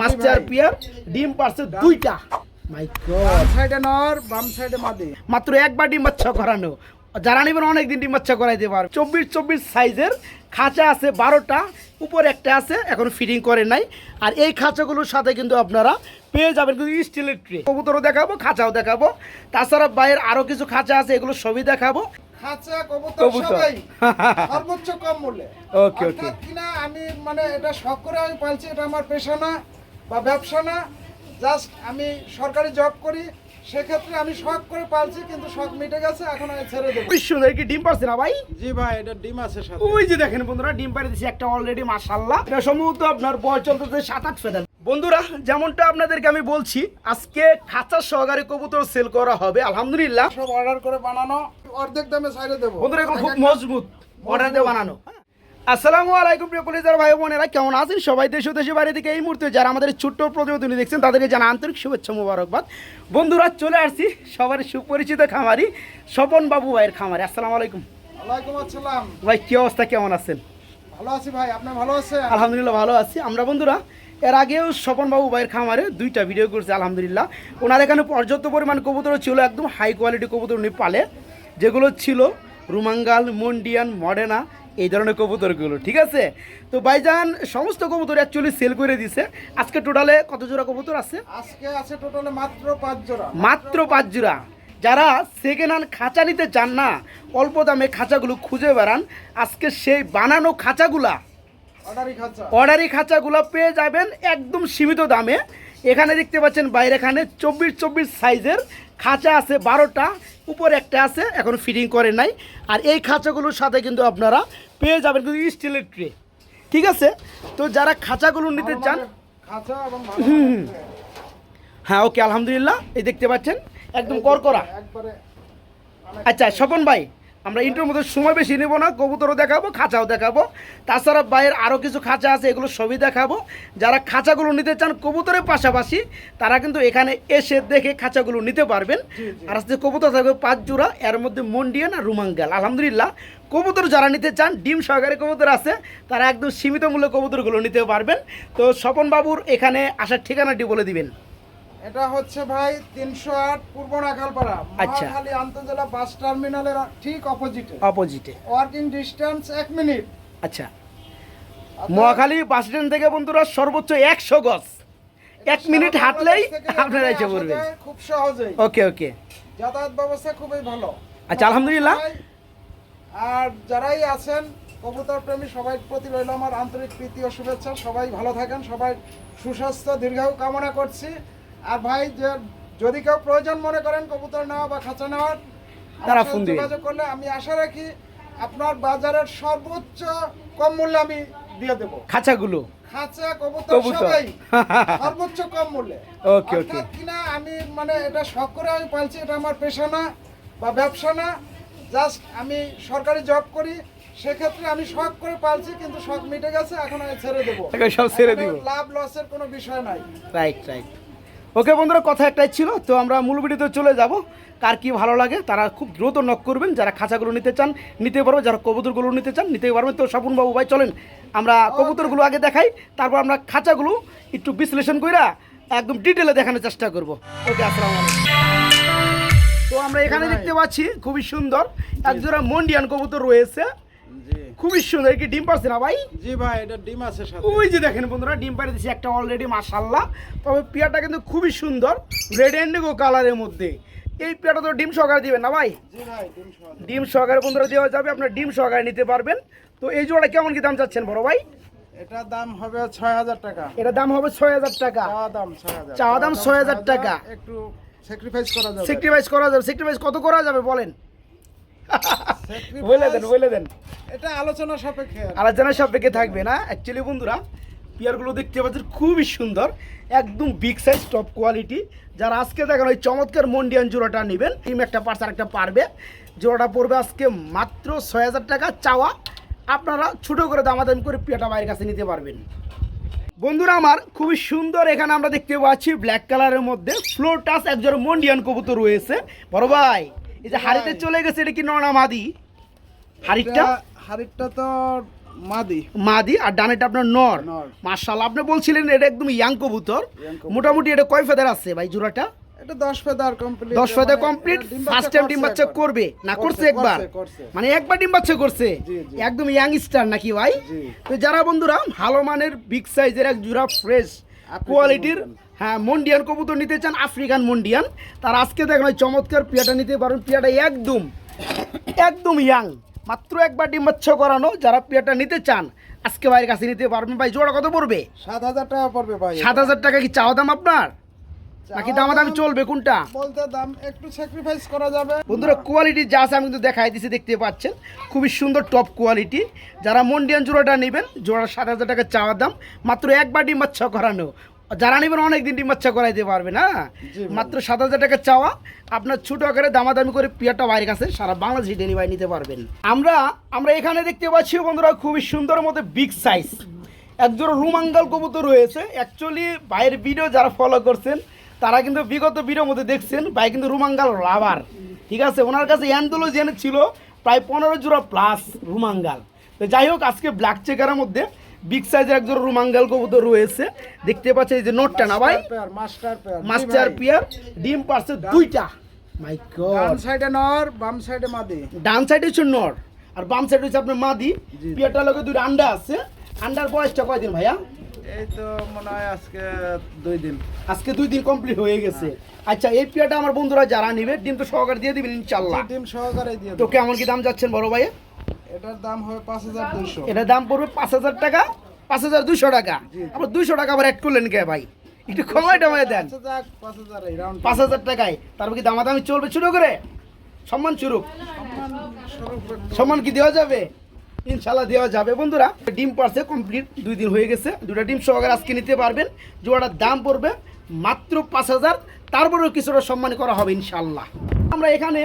Master peer ডিম পারছে দুইটা। মাই গড সাইডে নর বাম সাইডে মাদি। মাত্র একবার ডিম বাচ্চা করানো। যারা নেবেন অনেকদিন ডিম বাচ্চা করাইতে পারবে। চব্বিশ চব্বিশ সাইজের খাঁচা আছে বারোটা উপরে একটা আছে এখন ফিটিং করে নাই। আর এই খাঁচাগুলোর সাথে কিন্তু আপনারা পেয়ে যাবেন কিন্তু স্টিলের ট্রে কবুতরও দেখাবো খাঁচাও দেখাবো। তাছাড়া বাইরের আরও কিছু খাঁচা আছে এগুলো সবই দেখাবো। খাঁচা কবুতর। সবাই। সর্বোচ্চ কম মূল্যে। ওকে ওকে। কিনা আমি মানে এটা শখ করে আমি পালছি এটা আমার পেশা না বা ব্যবসা না। জাস্ট আমি সরকারি জব করি সেক্ষেত্রে আমি শখ করে পালছি কিন্তু শখ মিটে গেছে এখন আমি ছেড়ে দেবো। সুন্দর কি ডিম পারছে না ভাই? জি ভাই এটা ডিম আছে সাথে। ওই যে দেখেন বন্ধুরা ডিম পাড়ে দিছি একটা অলরেডি মাশাল্লাহ এটা সম্ভবত আপনার বয়স চলতেছে সাত আট ফেদার বন্ধুরা যেমনটা আপনাদেরকে আমি বলছি আজকে খাঁচা সহকারে কবুতর সেল করা হবে আলহামদুলিল্লাহ। সব অর্ডার করে বানানো অর্ধেক দামে ছাইড়ে দেবো। বন্ধুরা এগুলো খুব মজবুত অর্ডার দিয়ে বানানো। আসসালামু আলাইকুম প্রিয় কলিজার ভাই বোনেরা কেমন আছেন? সবাই দেশ ও দেশের বাইরে থেকে এই মুহূর্তে যারা আমাদের ছোট্ট প্রতিবেদনী দেখছেন তাদেরকে জানা আন্তরিক শুভেচ্ছা মুবারকবাদ। বন্ধুরা চলে আসছি সবার সুপরিচিত খামারি স্বপন বাবু ভাইয়ের খামারি। আসসালামু আলাইকুম। ওয়ালাইকুম আসসালাম। ভাই কি অবস্থা? কেমন আছেন? ভালো আছি ভাই আপনি ভালো আছেন? আলহামদুলিল্লাহ ভালো আছি। আমরা বন্ধুরা এর আগেও স্বপন বাবু ভাইয়ের খামারে দুইটা ভিডিও করছে আলহামদুলিল্লাহ। ওনার এখানে পর্যাপ্ত পরিমাণ কবুতর ছিল একদম হাই কোয়ালিটি কবুতর উনি পালে। যেগুলো ছিল রুমাঙ্গাল মন্ডিয়ান মডেনা এই ধরনের কবুতরগুলো ঠিক আছে? তো ভাইজান সমস্ত কবুতর অ্যাকচুয়ালি সেল করে দিছে। আজকে টোটালে কত জোড়া কবুতর আছে? আজকে আছে টোটালে মাত্র পাঁচ জোড়া। মাত্র পাঁচ জোড়া। যারা সেকেন্ড হ্যান্ড খাঁচা নিতে চান না অল্প দামে খাঁচাগুলো খুঁজে বেড়ান। আজকে সেই বানানো খাঁচাগুলা অর্ডারি খাঁচা। অর্ডারি খাঁচাগুলো পেয়ে যাবেন একদম সীমিত দামে। এখানে দেখতে পাচ্ছেন বাইরে এখানে চব্বিশ চব্বিশ সাইজের খাঁচা আছে বারোটা। উপরে একটা আছে এখন ফিটিং করে নাই। আর এই খাঁচাগুলোর সাথে কিন্তু আপনারা পেয়ে যাবেন কিন্তু স্টিলের ট্রে ঠিক আছে? তো যারা খাঁচাগুলো নিতে চান হুম। হ্যাঁ ওকে আলহামদুলিল্লাহ। এই দেখতে পাচ্ছেন? একদম করকরা আচ্ছা স্বপন ভাই আমরা ইন্টার মধ্যে সময় বেশি নেব না কবুতরও দেখাবো খাঁচাও দেখাবো। তাছাড়া বাইরের আরও কিছু খাঁচা আছে এগুলো সবই দেখাবো। যারা খাঁচাগুলো নিতে চান কবুতরের পাশাপাশি তারা কিন্তু এখানে এসে দেখে খাঁচাগুলো নিতে পারবেন। আর আজকে কবুতর থাকবে পাঁচ জোড়া এর মধ্যে মন্ডিয়ান আর রুমাঙ্গাল। আলহামদুলিল্লাহ কবুতর যারা নিতে চান ডিম সহকারে কবুতর আছে তারা একদম সীমিত মূল্যে কবুতরগুলো নিতে পারবেন। তো স্বপন বাবুর এখানে আসার ঠিকানাটি বলে দিবেন। এটা হচ্ছে ভাই তিনশো আট পূর্ব নাখালপাড়া আচ্ছা। মহাখালী আন্তজেলা বাস টার্মিনালের ঠিক অপোজিটে অপোজিটে ওয়ার্কিং ডিস্টেন্স এক মিনিট আচ্ছা। মহাখালী বাস স্ট্যান্ড থেকে বন্ধুরা সর্বোচ্চ একশো গজ। এক মিনিট হাঁটলেই আপনারা এসে পড়বেন। খুব সহজেই। ওকে ওকে। যাতায়াত ব্যবস্থা খুবই ভালো। আচ্ছা, আলহামদুলিল্লাহ। আর যারাই আছেন কবুতর প্রেমী সবাই প্রতি রইল আমার আন্তরিক প্রীতি ও শুভেচ্ছা। সবাই ভালো থাকেন সবাই সুস্বাস্থ্য দীর্ঘায়ু কামনা করছি। আর ভাই যে যদি কেউ প্রয়োজন মনে করেন কবুতর নেওয়া বা খাঁচা নেওয়ার তারা ফোন। যোগাযোগ করলে আমি আশা রাখি আপনার বাজারের সর্বোচ্চ কম মূল্যে আমি দিয়ে দেবো খাঁচাগুলো খাঁচা কবুতর। সবাই সর্বোচ্চ কম মূল্যে ওকে, ওকে। কিনা আমি মানে এটা শখ করে আমি পালছি এটা আমার পেশা না বা ব্যবসা না জাস্ট আমি সরকারি জব করি সেক্ষেত্রে আমি শখ করে পালছি কিন্তু শখ মিটে গেছে এখন আমি ছেড়ে দেবো সব ছেড়ে দিব। লাভ লসের কোনো বিষয় নাই রাইট রাইট ওকে বন্ধুরা কথা একটাই ছিল তো আমরা মূল ভিডিওতে চলে যাব। কার কি ভালো লাগে তারা খুব দ্রুত নক করবেন। যারা খাঁচাগুলো নিতে চান নিতে পারবে। যারা কবুতরগুলো নিতে চান নিতে পারবেন। তো স্বপন বাবু ভাই চলেন। আমরা কবুতরগুলো আগে দেখাই তারপর আমরা খাঁচাগুলো একটু বিশ্লেষণ কইরা একদম ডিটেলে দেখানোর চেষ্টা করব। ওকে আসসালামু তো আমরা এখানে দেখতে পাচ্ছি খুবই সুন্দর একজোড়া মন্ডিয়ান কবুতর রয়েছে। খুবই সুন্দর কি ডিম পারছে না ভাই? জি ভাই এটা ডিম আছে সাথে। ওই যে দেখেন বন্ধুরা ডিম পাড়ে দিয়েছি একটা অলরেডি মাশাল্লাহ তবে পেয়ারটা কিন্তু খুবই সুন্দর রেড এন্ডিগো কালারের মধ্যে। এই পেয়ারটা তো ডিম সহকারে দিবেন না ভাই? জি ভাই ডিম সহ ডিম সহকারে বন্ধুরা দেওয়া যাবে আপনার ডিম সহকারে নিতে পারবেন। তো এই জোড়া কেমন কি দাম চাচ্ছেন বড় ভাই? এটার দাম হবে ছয় হাজার টাকা। এটা দাম হবে ছয় হাজার টাকা। চাওয়া দাম ছয় হাজার। চাওয়া দাম 6,000 টাকা। একটু স্যাক্রিফাইস করা যাবে। সেক্রিফাইস করা যাবে সেক্রিফাইস কত করা যাবে বলেন? বলে দেন বলে দেন। এটা আলোচনা সাপেক্ষে আলোচনা সাপেক্ষে থাকবে না। অ্যাকচুয়ালি বন্ধুরা পেয়ারগুলো দেখতে পাচ্ছেন খুবই সুন্দর একদম বিগ সাইজ টপ কোয়ালিটি যারা আজকে দেখেন ওই চমৎকার মন্ডিয়ান জোড়াটা নেবেন টিম একটা পার্স আর একটা পারবে। জোড়াটা পড়বে আজকে মাত্র ছয় হাজার টাকা চাওয়া। আপনারা ছোটো করে দামাদামি করে পেয়ারটা বাইরের কাছে নিতে পারবেন। বন্ধুরা আমার খুবই সুন্দর এখানে আমরা দেখতে পাচ্ছি ব্ল্যাক কালারের মধ্যে ফ্লোর টাচ একজন মন্ডিয়ান কবুতর রয়েছে। বড় ভাই এই যে হাড়িতে চলে গেছে এটা কি ননা মাদি হাড়িটা হাড়িটা তো মাদি। মাদি আর ডানেটা আপনার নর। নর। মার্শাল্লাহ আপনি বলছিলেন এটা একদম ইয়াং কবুতর। মোটামুটি এটা কয় ফেদার আছে ভাই জোড়াটা? এটা দশ ফেদার কমপ্লিট দশ ফেদার কমপ্লিট ফার্স্ট টাইম ডিম বাচ্চা করবে। না করছে একবার। মানে একবার ডিম বাচ্চা করছে। একদম ইয়াং স্টার নাকি ভাই? তো যারা বন্ধুরা ভালো মানের বিগ সাইজের এক জোড়া ফ্রেশ কোয়ালিটির হ্যাঁ মন্ডিয়ান কবুতর নিতে চান আফ্রিকান মন্ডিয়ান তার আজকে দেখেন চমৎকার পিয়াটা নিতে পারেন। পিয়াটা একদম একদম ইয়াং। মাত্র একবার ডিম বাচ্চা করানো যারা পিয়াটা নিতে চান আজকে ভাইয়ের কাছে নিতে পারবেন। ভাই জোড়া কত পড়বে? সাত হাজার টাকা পড়বে ভাই সাত হাজার টাকা কি চাওয়া দাম আপনার? নাকি দামা দামি চলবে কোনটা? বলতে দাম একটু স্যাক্রিফাইস করা যাবে। বন্ধুরা কোয়ালিটি যা আছে আমি কিন্তু দেখাই দিছি দেখতে পাচ্ছেন। খুবই সুন্দর টপ কোয়ালিটি যারা মন্ডিয়ান জোড়াটা নেবেন জোড়া সাত হাজার টাকা চাওয়ার দাম মাত্র একবার ডিম বাচ্চা করানো। যারা নেবেন অনেক দিন ডিম বাচ্চা করাইতে পারবে না? মাত্র সাত হাজার টাকা চাওয়া। আপনার ছোট আকারে দামাদামি করে পিয়ারটা বাইরের কাছে সারা বাংলাদেশে ডেলিভারি নিতে পারবেন। আমরা আমরা এখানে দেখতে পাচ্ছি বন্ধুরা খুবই সুন্দর মধ্যে বিগ সাইজ একজোড়া রুমাঙ্গাল কবুতর রয়েছে। অ্যাকচুয়ালি বাইরের ভিডিও যারা ফলো করছেন তারা কিন্তু বিগত ভিডিওর মধ্যে দেখছেন ভাই কিন্তু রুমাঙ্গাল রাবার ঠিক আছে? ওনার কাছে অ্যান্থোলজিয়ান ছিল প্রায় পনেরো জোড়া প্লাস রুমাঙ্গাল। তো যাই হোক আজকে ব্ল্যাক চেকারের মধ্যে বিগ সাইজের একজন রুমাঙ্গাল কবুতর রয়েছে। দেখতে পাচ্ছি এই যে নোটটা না ভাই। মাস্টার পেয়ার মাস্টার পিয়ার ডিম পারছে দুইটা। মাই গড ডান সাইডে নর বাম সাইডে মাদি। ডান সাইডে হচ্ছে নর আর বাম সাইডে হচ্ছে আপনার মাদি। জি। পিয়ারটার লগে দুইটা আন্ডা আছে। আন্ডার বয়সটা কয়দিন ভাইয়া? এই তো মনে হয় আজকে দুই দিন। আজকে দুই দিন কমপ্লিট হয়ে গেছে। আচ্ছা এই পিয়াটা আমার বন্ধুরা যারা নিবে ডিম তো সহকারে দিয়ে দিবেন ইনশাল্লাহ ডিম সহকারে দিয়ে তো কেমন কি দাম যাচ্ছেন বড় ভাইয়া? এটার দাম হবে পাঁচ হাজার দুইশো। এটার দাম পড়বে পাঁচ হাজার টাকা পাঁচ হাজার দুইশো টাকা। আবার দুইশো টাকা আবার অ্যাড করলেন কে ভাই? একটু কমাই টমাই দেন। পাঁচ হাজার টাকায়। তারপর কি দামাদামি চলবে শুরু করে? সম্মান শুরু সম্মান কি দেওয়া যাবে? ইনশাল্লাহ দেওয়া যাবে। বন্ধুরা ডিম পারছে কমপ্লিট দুই দিন হয়ে গেছে। দুটা ডিম সহকারে আজকে নিতে পারবেন। জোড়াটার দাম পড়বে মাত্র পাঁচ হাজার। তারপরেও কিছুটা সম্মান করা হবে ইনশাল্লাহ আমরা এখানে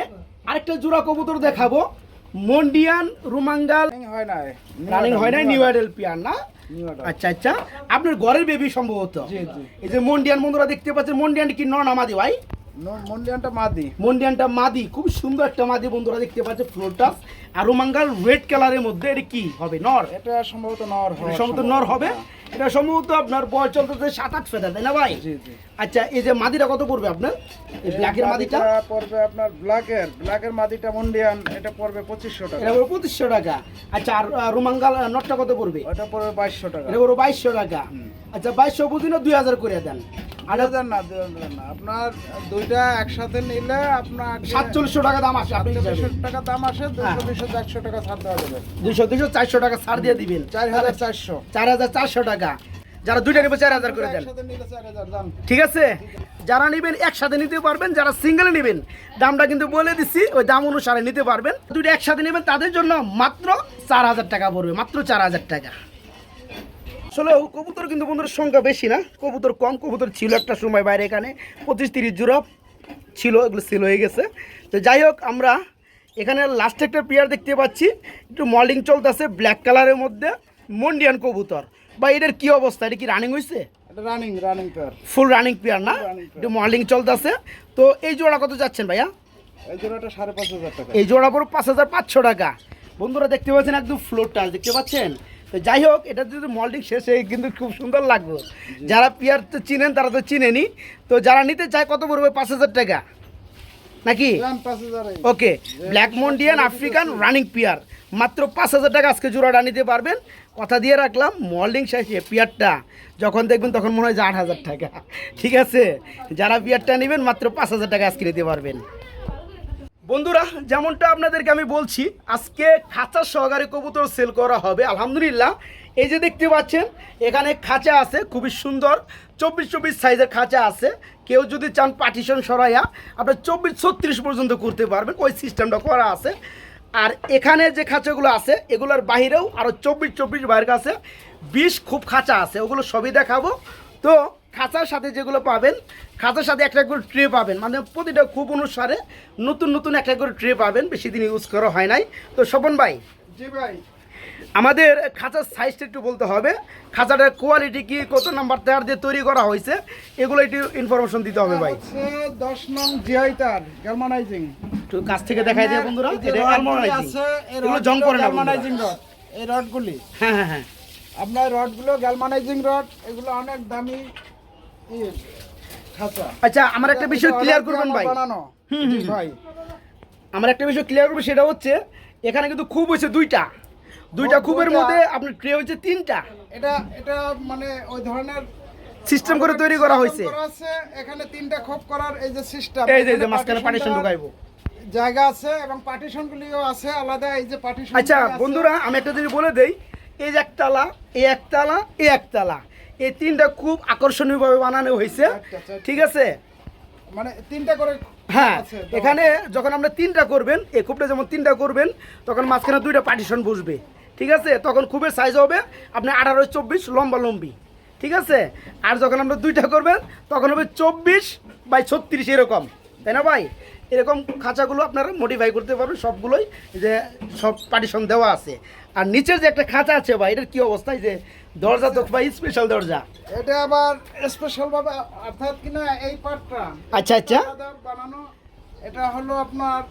আরেকটা জোড়া কবুতর দেখাবো। মন্ডিয়ান রুমাঙ্গাল। হয় না রানিং হয় নিউ আইডেল পিয়ার না? আচ্ছা আচ্ছা। আপনার ঘরের বেবি সম্ভবত। এই যে মন্ডিয়ান বন্ধুরা দেখতে পাচ্ছেন মন্ডিয়ান কি নন আমাদি ভাই? মন্ডিয়ানটা মাদি। মন্ডিয়ানটা মাদি খুব সুন্দর একটা মাদি বন্ধুরা দেখতে পাচ্ছে আর রোমাঙ্গাল রেড কালারের মধ্যে এটা কি হবে? নর? এটা সম্ভবত নর হওয়ার সম্ভবত নর হবে। হ্যাঁ। এটা সম্ভবত আপনার বয়স চলতেছে সাত আট ফেদা তাই না ভাই? আচ্ছা এই যে মাদিটা কত পড়বে আপনার? এই ব্ল্যাকের মাদিটা পড়বে আপনার ব্ল্যাকের ব্ল্যাকের মাদিটা মন্ডিয়ান এটা পড়বে পঁচিশশো টাকা। এটা পড়বে পঁচিশশো টাকা। আচ্ছা আর রোমাঙ্গাল নটটা কত পড়বে? ওটা পড়বে বাইশশো টাকা। এটা পড়বে বাইশশো টাকা। আচ্ছা বাইশশো বুঝি না দুই হাজার করে দেন। হাজার না দুই হাজার না। আপনার দুইটা একসাথে নিলে আপনার সাতচল্লিশশো টাকা দাম আসে আপনি টাকা দাম আসে দুশো দুশো চারশো টাকা ছাড় দেওয়া যাবে। দুইশো দুইশো চারশো টাকা ছাড় দিয়ে দিবেন। চার হাজার চারশো। চার হাজার চারশো টাকা। যারা দুইটা নেবে চার হাজার করে দেন। ঠিক আছে? যারা নেবেন একসাথে নিতে পারবেন। যারা সিঙ্গেল নেবেন দামটা কিন্তু বলে দিচ্ছি ওই দাম অনুসারে নিতে পারবেন। দুইটা একসাথে নেবেন তাদের জন্য মাত্র চার হাজার টাকা পড়বে মাত্র চার হাজার টাকা। আসলে কবুতর কিন্তু বন্ধুদের সংখ্যা বেশি না। কবুতর কম কবুতর ছিল একটা সময় বাইরে এখানে। পঁচিশ তিরিশ জোড়া ছিল এগুলো সেল হয়ে গেছে। তো যাই হোক আমরা এখানে লাস্টে একটা পেয়ার দেখতে পাচ্ছি। একটু মল্ডিং চলতেছে ব্ল্যাক কালারের মধ্যে। মন্ডিয়ান কবুতর। বা এটার কি অবস্থা? এটা কি রানিং হয়েছে running running pair full running pair না। একটু মর্নিং চলতেছে। তো এই জোড়া কত যাচ্ছেন ভাইয়া? এই জোড়াটা সাড়ে পাঁচ হাজার টাকা। এই জোড়া পড়ো পাঁচ হাজার পাঁচশো টাকা। বন্ধুরা দেখতে পাচ্ছেন একদম ফ্লোর টাচ দেখতে পাচ্ছেন? তো যাই হোক এটা যদি মল্ডিং শেষ হয়ে কিন্তু খুব সুন্দর লাগবে। যারা পিয়ার তো চিনেন তারা তো চিনেনি। তো যারা নিতে চায় কত পড়বে? পাঁচ হাজার টাকা। নাকি? Okay black Mondain African running pair মাত্র পাঁচ হাজার টাকা আজকে জোড়াটা নিতে পারবেন। কথা দিয়ে রাখলাম মল্ডিং শেষে পিয়ারটা যখন দেখবেন তখন মনে হয় যে আট হাজার টাকা। ঠিক আছে? যারা পিয়ারটা নেবেন মাত্র পাঁচ হাজার টাকা আজকে নিতে পারবেন। বন্ধুরা, যেমনটা আপনাদেরকে আমি বলছি, আজকে খাঁচা সহকারে কবুতর সেল করা হবে, আলহামদুলিল্লাহ। এই যে দেখতে পাচ্ছেন, এখানে খাঁচা আছে, খুবই সুন্দর। চব্বিশ চব্বিশ সাইজের খাঁচা আছে। কেউ যদি চান পার্টিশন সরাইয়া আপনার চব্বিশ, ছত্রিশ পর্যন্ত করতে পারবেন, ওই সিস্টেমটা করা আছে। আর এখানে যে খাঁচাগুলো আছে, এগুলোর বাইরেও আরও চব্বিশ চব্বিশ বাইরের কাছে বিশ খুব খাঁচা আছে, ওগুলো সবই দেখাবো। তো খাঁচার সাথে যেগুলো পাবেন খাঁচার সাথে একটা করে ট্রে পাবেন। মানে প্রতিটা খুব অনুসারে নতুন নতুন একটা করে ট্রে পাবেন বেশি দিন ইউজ করা হয় নাই। তো স্বপন ভাই জি ভাই। আমাদের খাঁচার সাইজটা একটু বলতে হবে। খাঁচাটার কোয়ালিটি কি কত নাম্বার টায়ার দিয়ে তৈরি করা হয়েছে এগুলো একটু ইনফরমেশন দিতে হবে ভাই। দশ নং জিআই তার গ্যালমানাইজিং একটু কাছ থেকে দেখাই দিয়ে বন্ধুরা এগুলো জং করে না galvanizing রড। এই রডগুলি হ্যাঁ হ্যাঁ হ্যাঁ। আপনার রডগুলো গ্যালমানাইজিং রড এগুলো অনেক দামি আচ্ছা আমার একটা বিষয় ক্লিয়ার করবেন ভাই। হুম, ভাই। আমার একটা বিষয় ক্লিয়ার করব সেটা হচ্ছে এখানে কিন্তু খুব হয়েছে দুইটা। দুইটা ও, খুবের মধ্যে আপনার ট্রে হয়েছে তিনটা। এটা এটা মানে ওই ধরনের সিস্টেম করে তৈরি করা হয়েছে। এখানে তিনটা খোপ করার এই যে সিস্টেম এই যে মাঝখানে পার্টিশন ঢুকাইবো। জায়গা আছে এবং পার্টিশন গুলিও আছে আলাদা এই যে পার্টিশন আচ্ছা বন্ধুরা আমি একটা জিনিস বলে দেই এই যে একতলা এই একতলা এই একতলা। এই তিনটা খুব আকর্ষণীয়ভাবে বানানো হয়েছে। আচ্ছা, আচ্ছা। ঠিক আছে? মানে তিনটা করে হ্যাঁ এখানে যখন আমরা তিনটা করবেন এই খুবটা যেমন তিনটা করবেন তখন মাঝখানে দুইটা পার্টিশন বসবে। ঠিক আছে? তখন খুবের সাইজ হবে আপনি আঠারো চব্বিশ লম্বা লম্বি। ঠিক আছে? আর যখন আমরা দুইটা করবেন তখন হবে চব্বিশ বাই ছত্রিশ এরকম। তাই না ভাই? এরকম খাঁচাগুলো আপনারা মডিফাই করতে পারবেন সবগুলোই যে সব পার্টিশন দেওয়া আছে। আর নিচের যে একটা খাঁচা আছে ভাই এটার কী অবস্থা? এই যে দরজা তো ভাই স্পেশাল দরজা। এটা আবার স্পেশাল ভাবে অর্থাৎ কিনা এই পার্টটা আচ্ছা আচ্ছা। বানানো এটা হলো আপনার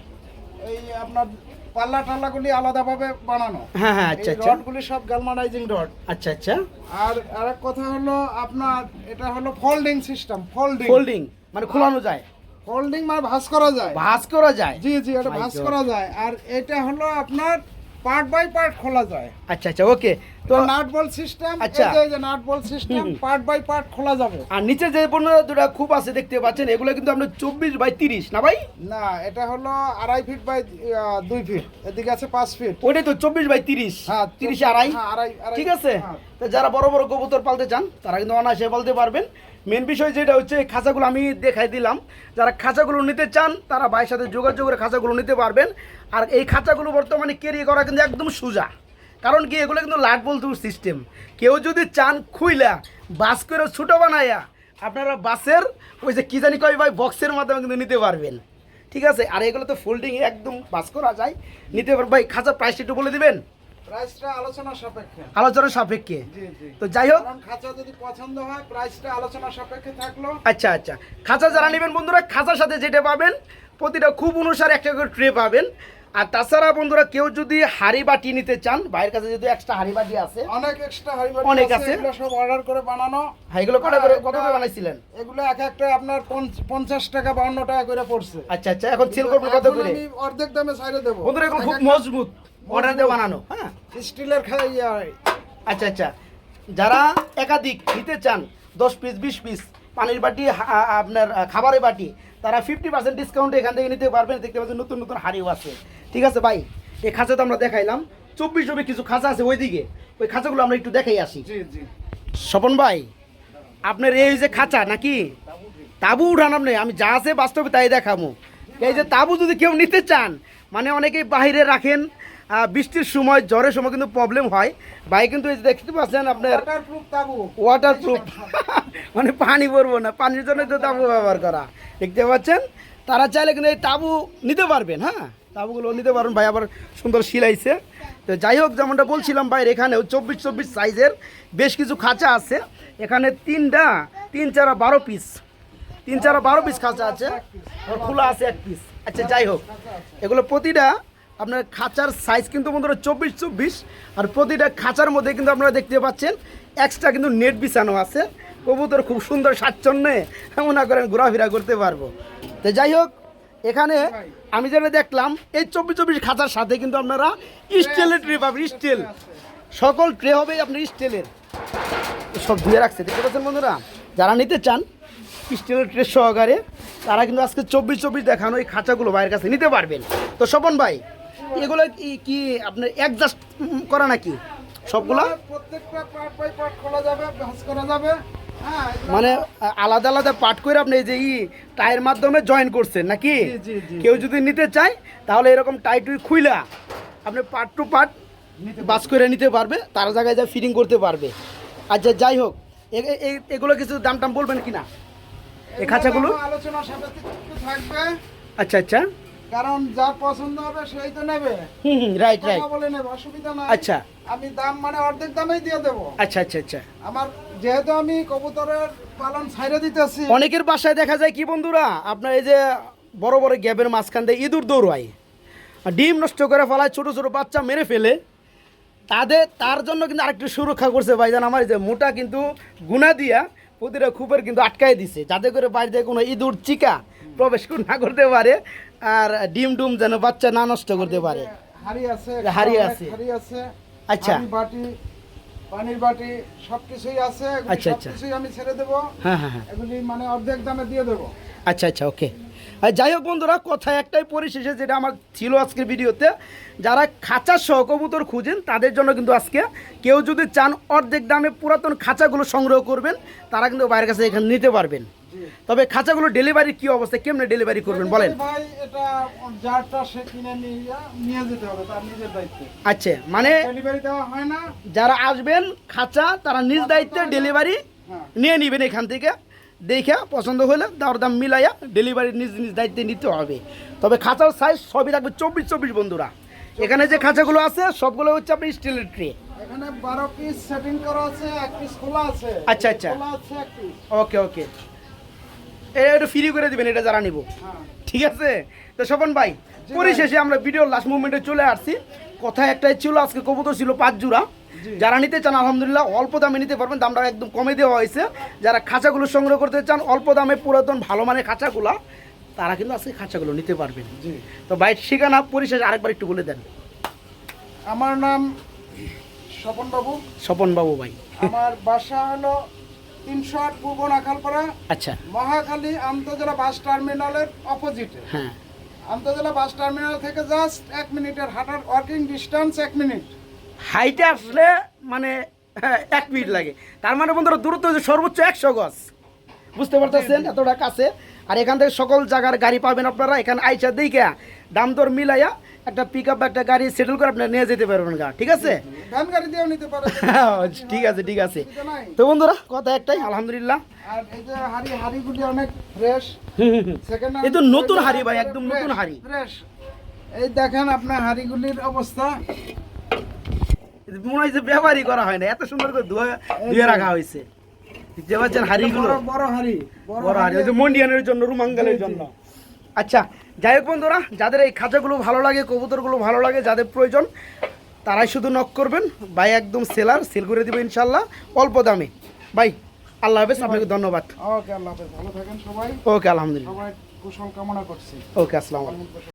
এই আপনার পাল্লা টাল্লাগুলি আলাদাভাবে বানানো। হ্যাঁ হ্যাঁ আচ্ছা আচ্ছা। রডগুলি সব গ্যালমানাইজিং রড আচ্ছা আচ্ছা। আর আরেক কথা হলো আপনার এটা হলো ফোল্ডিং সিস্টেম ফোল্ডিং ফোল্ডিং মানে খোলানো যায়। ফোল্ডিং মানে ভাঁজ করা যায়। ভাঁজ করা যায়? জি জি এটা ভাঁজ করা যায়। আর এটা হলো আপনার পার্ট বাই পার্ট খোলা যায়। আচ্ছা আচ্ছা ওকে তো নাট বল সিস্টেম আচ্ছা। এই যে- nut ball system part by part খোলা যাবে। আর নিচে যে পণ্য দুটা খুব আছে দেখতে পাচ্ছেন এগুলো কিন্তু আপনার চব্বিশ বাই তিরিশ না ভাই? না এটা হলো আড়াই ফিট বাই দুই ফিট। এদিকে আছে পাঁচ ফিট। ওইটাই তো চব্বিশ বাই তিরিশ হ্যাঁ, তিরিশে আড়াই। হ্যাঁ, আড়াই- আড়াই- ঠিক আছে? হ্যাঁ। তো যারা বড় বড় কবুতর পালতে চান তারা কিন্তু অনায়াসে পালতে পারবেন। মেন বিষয় যেটা হচ্ছে এই খাঁচাগুলো আমি দেখাই দিলাম। যারা খাঁচাগুলো নিতে চান তারা ভাইয়ের সাথে যোগাযোগ করে খাঁচাগুলো নিতে পারবেন। আর এই খাঁচাগুলো বর্তমানে ক্যারি করা কিন্তু একদম সোজা। কারণ কি এগুলো কিন্তু লাট বলতে সিস্টেম কেউ যদি চান খুইলা বাস করে ছোটো বানায়া আপনারা বাসের ওই যে কি জানি কয় ভাই বক্সের মাধ্যমে কিন্তু নিতে পারবেন। ঠিক আছে? আর এগুলো তো ফোল্ডিং একদম বাস করা যায়। নিতে পারবেন ভাই খাঁচার প্রাইসটা একটু বলে দিবেন? আলোচনা সাপেক্ষে। আলোচনার সাপেক্ষে। তো যাই হোক। খাঁচা যদি পছন্দ হয় প্রাইসটা আলোচনা সাপেক্ষে থাকল। আচ্ছা আচ্ছা। খাঁচা যারা নেবেন বন্ধুরা খাঁচার সাথে যেটা পাবেন প্রতিটা খুব অনুসারে একটা করে ট্রে পাবেন। আর তাছাড়া বন্ধুরা কেউ যদি হাড়ি বাটি নিতে চান ভাইয়ের কাছে যদি এক্সট্রা হাড়ি বাটি আছে অনেক এক্সট্রা হাড়ি বাটি অনেক আছে। এগুলো সব অর্ডার করে বানানো। হ্যাঁ এগুলো কত করে কত করে বানাইছিলেন? এগুলো এক একটা আপনার পঞ্চ- পঞ্চাশ টাকা বাউন্ন টাকা করে পড়ছে। আচ্ছা আচ্ছা এখন সেল করব কত করে? আমি অর্ধেক দামে ছাইড়ে দেবো। বন্ধুরা এগুলো খুব মজবুত অর্ডার দিয়ে বানানো হ্যাঁ। স্টিলের খাই আচ্ছা আচ্ছা। যারা একাধিক নিতে চান দশ পিস বিশ পিস পানির বাটি আপনার খাবারের বাটি তারা ফিফটি পার্সেন্ট ডিসকাউন্টে এখান থেকে নিতে পারবেন। দেখতে পাচ্ছেন নতুন নতুন হাড়িও আছে। ঠিক আছে ভাই এই খাঁচা তো আমরা দেখাইলাম। চব্বিশ চব্বিশ কিছু খাঁচা আছে ওইদিকে। ওই খাঁচাগুলো আমরা একটু দেখাই আসি। স্বপন ভাই আপনার এই যে খাঁচা নাকি? তাবু উঠান আপনি আমি যা আছে বাস্তবে তাই দেখাবো। এই যে তাবু যদি কেউ নিতে চান মানে অনেকেই বাইরে রাখেন বৃষ্টির সময় জ্বরের সময় কিন্তু প্রবলেম হয়। ভাই কিন্তু এই যে দেখতে পাচ্ছেন আপনার ওয়াটার প্রুফ মানে পানি পড়ব না পানির জন্য তো তাবু ব্যবহার করা। দেখতে পাচ্ছেন? তারা চাইলে কিন্তু এই তাবু নিতে পারবেন হ্যাঁ? তাবুগুলো নিতে পারবেন ভাই আবার সুন্দর সিলাইছে তো যাই হোক যেমনটা বলছিলাম ভাই এখানেও চব্বিশ চব্বিশ সাইজের বেশ কিছু খাঁচা আছে। এখানে তিনটা তিন চারা বারো পিস তিন চারা বারো পিস খাঁচা আছে। খোলা আছে এক পিস আচ্ছা যাই হোক। এগুলো প্রতিটা আপনার খাঁচার সাইজ কিন্তু বন্ধুরা চব্বিশ চব্বিশ, আর প্রতিটা খাঁচার মধ্যে কিন্তু আপনারা দেখতে পাচ্ছেন এক্সট্রা কিন্তু নেট বিছানো আছে। কবুতর খুব সুন্দর স্বাচ্ছন্দ্যে মনে করেন ঘোরাফেরা করতে পারব। তো যাই হোক, এখানে আমি যেটা দেখলাম, এই চব্বিশ চব্বিশ খাঁচার সাথে কিন্তু আপনারা স্টিলের ট্রে পাবেন স্টিল সকল ট্রে হবে আপনার স্টিলের সব ধুয়ে রাখছে, দেখতে পাচ্ছেন বন্ধুরা? যারা নিতে চান স্টিলের ট্রে সহকারে, তারা কিন্তু আজকে চব্বিশ চব্বিশ দেখানো এই খাঁচাগুলো বাইরের কাছে নিতে পারবেন। তো স্বপন ভাই এগুলো কি আপনার অ্যাডজাস্ট করা নাকি? সবগুলো? প্রত্যেকটা পার্ট বাই পার্ট খোলা যাবে ভাঁজ করা যাবে। হ্যাঁ মানে আলাদা আলাদা পার্ট করে আপনি এই যে ই টায়ের মাধ্যমে জয়েন করছেন নাকি। কেউ যদি নিতে চায় তাহলে এরকম টাই টুই খুইলা আপনি পার্ট টু পার্ট নিতে বাস করে নিতে পারবে তার জায়গায় যা ফিটিং করতে পারবে। আচ্ছা যাই হোক এগুলো কিছু দাম টাম বলবেন কি না এই খাঁচাগুলো? আলোচনা সাপেক্ষে থাকবে। আচ্ছা আচ্ছা। কারণ যা পছন্দ হবে সেই তো নেবে। হুম হুম রাইট রাইট বলে নেবে অসুবিধা নাই। আচ্ছা। আমি দাম মানে অর্ধেক দামেই দিয়ে দেবো। আচ্ছা আচ্ছা আচ্ছা। আমার যেহেতু আমি কবুতরের পালন ছাইরে দিতেছি। অনেকের বাসায় দেখা যায় কি বন্ধুরা আপনার এই যে বড় বড় গ্যাপের মাঝখান দিয়ে ইঁদুর দৌড়ায়। ডিম নষ্ট করে ফেলায় ছোট ছোট বাচ্চা মেরে ফেলে। তাদের তার জন্য কিন্তু আরেকটু সুরক্ষা করছে ভাইজান আমার এই যে মোটা কিন্তু গুনা দিয়া প্রতিটা খুপের কিন্তু আটকায় দিছে। যাতে করে থেকে কোনো ইঁদুর চিকা প্রবেশ না করতে পারে আর ডিম ডুম যেন বাচ্চা না নষ্ট করতে পারে। হাড়ি আছে হাঁড়ি আছে। হাঁড়ি আছে আচ্ছা। বাটি পানির বাটি সবকিছুই আছে আচ্ছা, আচ্ছা। আমি ছেড়ে দেবো। হ্যাঁ হ্যাঁ হ্যাঁ। এগুলি মানে অর্ধেক দামে দিয়ে দেবো। আচ্ছা আচ্ছা ওকে। আর যাই হোক বন্ধুরা কথা একটাই পরিশেষে যেটা আমার ছিল আজকের ভিডিওতে। যারা খাঁচা সহ কবুতর খুঁজেন তাদের জন্য কিন্তু আজকে কেউ যদি চান অর্ধেক দামে পুরাতন খাঁচাগুলো সংগ্রহ করবেন তারা কিন্তু বাইরের কাছে এখানে নিতে পারবেন। তবে খাঁচাগুলো ডেলিভারি কি অবস্থা? কেমনে ডেলিভারি করবেন? বলেন। ভাই এটা যারটা সে কিনে নিয়ে নিয়ে যেতে হবে তার নিজের দায়িত্বে। আচ্ছা মানে ডেলিভারি দেওয়া হয় না। যারা আসবেন খাঁচা তারা নিজ দায়িত্বে ডেলিভারি হ্যাঁ। নিয়ে নেবেন এখান থেকে। দেখে পছন্দ হলে দর দাম মিলাইয়া ডেলিভারি নিজ নিজ দায়িত্বে নিতে হবে। তবে খাঁচার সাইজ সবই থাকবে চব্বিশ চব্বিশ বন্ধুরা। এখানে যে খাঁচাগুলো আছে সবগুলো হচ্ছে আপনি স্টিলের ট্রে এখানে বারো পিস সেটিং করা আছে এক পিস খোলা আছে। আচ্ছা, আচ্ছা। খোলা আছে এক পিস ওকে ওকে। এটা একটু ফ্রি করে দিবেন এটা যারা নিব। হ্যাঁ। ঠিক আছে? তো স্বপন ভাই পরিশেষে আমরা ভিডিওর লাস্ট মুভমেন্টে চলে আসছি। কথা একটাই ছিল আজকে কবুতর ছিল পাঁচ জোড়া। যারা নিতে চান আলহামদুলিল্লাহ অল্প দামে নিতে পারবেন দামটা একদম কমে দেওয়া হয়েছে। যারা খাঁচাগুলো সংগ্রহ করতে চান অল্প দামে পুরাতন ভালো মানের খাঁচাগুলো তারা কিন্তু আজকে খাঁচাগুলো নিতে পারবেন। তো বাইর ঠিকানা পরিশেষে আরেকবার একটু বলে দেন। আমার নাম স্বপন বাবু। স্বপন বাবু ভাই। আমার বাসা হলো তিনশো আট পূর্ব নাখালপাড়া আচ্ছা। মহাখালী আন্তজেলা বাস টার্মিনালের অপোজিটে হ্যাঁ। আন্তজেলা বাস টার্মিনাল থেকে জাস্ট এক মিনিটের হাঁটার ওয়ার্কিং ডিস্টেন্স এক মিনিট। হাইটে আসলে মানে হ্যাঁ, এক মিনিট লাগে। তার মানে বন্ধুরা দূরত্ব হচ্ছে সর্বোচ্চ একশো গজ। বুঝতে পারতেছেন? এতটা কাছে। আর এখান থেকে সকল জায়গার গাড়ি পাবেন আপনারা। এখানে আইসা দিকে দাম দর মিলাইয়া একটা পিক আপ একটা গাড়ি সেটেল করে আপনারা নিয়ে যেতে পারবেন গা ঠিক আছে? ভ্যান গাড়ি দিয়েও নিতে পারে। ঠিক আছে ঠিক আছে। তো বন্ধুরা কথা একটাই আলহামদুলিল্লাহ। আর এই যে হাড়ি হাড়িগুলি অনেক ফ্রেশ সেকেন্ড এই তো নতুন হাঁড়ি ভাই, একদম নতুন হাঁড়ি। ফ্রেশ এই দেখেন আপনার হাড়িগুলির অবস্থা। মনে হয় যে ব্যবহারই করা হয় না এত সুন্দর করে ধুয়ে ধুয়ে রাখা হয়েছে। পাচ্ছেন হাঁড়িগুলো। বড় হাড়ি বড় হাড়ি ওই যে মন্ডিয়ানের জন্য রুমাঙ্গালের। জন্য। আচ্ছা যাই হোক বন্ধুরা যাদের এই খাঁচাগুলো ভালো লাগে কবুতরগুলো ভালো লাগে যাদের প্রয়োজন তারাই শুধু নক করবেন। ভাই একদম সেলার সেল করে দেবে ইনশাল্লাহ অল্প দামে। ভাই আল্লাহ হাফেজ আপনাকে ধন্যবাদ। ওকে আল্লাহ হাফেজ ভালো থাকেন সবাই। ওকে আলহামদুলিল্লাহ। সবাই কুশল কামনা করছি। ওকে আসসালামু আলাইকুম।